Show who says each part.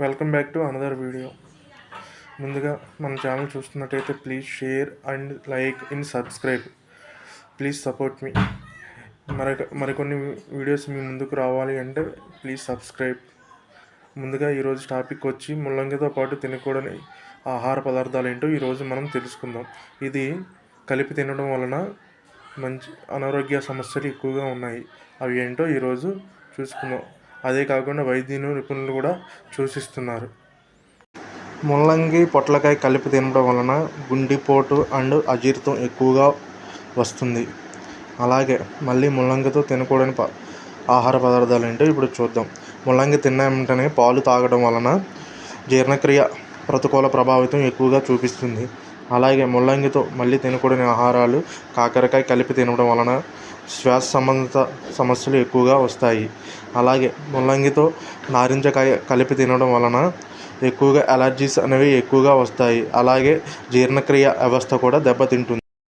Speaker 1: Welcome back to another video ముందుగా మన channel చూస్తున్నట్టయితే please share and like in subscribe please support మీ మరొక మరికొన్ని వీడియోస్ మీ ముందుకు రావాలి అంటే ప్లీజ్ సబ్స్క్రైబ్ ముందుగా ఈరోజు టాపిక్ వచ్చి ముల్లంగితో పాటు తినకూడని ఆహార పదార్థాలు ఏంటో ఈరోజు మనం తెలుసుకుందాం. ఇది కలిపి తినడం వలన మంచి అనారోగ్య సమస్యలు ఎక్కువగా ఉన్నాయి. అవి ఏంటో ఈరోజు చూసుకుందాం. అదే కాకుండా వైద్యులు నిపుణులు కూడా సూచిస్తున్నారు. ముల్లంగి పొట్లకాయ కలిపి తినడం వలన గుండెపోటు అండ్ అజీర్తం ఎక్కువగా వస్తుంది. అలాగే మళ్ళీ ముల్లంగితో తినకూడని ప ఆహార పదార్థాలు ఏంటో ఇప్పుడు చూద్దాం. ముల్లంగి తిన్న వెంటనే పాలు తాగడం వలన జీర్ణక్రియ ప్రతికూల ప్రభావితం ఎక్కువగా చూపిస్తుంది. అలాగే ముల్లంగితో మళ్ళీ తినకూడని ఆహారాలు కాకరకాయ కలిపి తినడం వలన శ్వాస సంబంధిత సమస్యలు ఎక్కువగా వస్తాయి. అలాగే ముల్లంగితో నారింజకాయ కలిపి తినడం వలన ఎక్కువగా అలర్జీస్ అనేవి ఎక్కువగా వస్తాయి. అలాగే జీర్ణక్రియ వ్యవస్థ కూడా దెబ్బతింటుంది.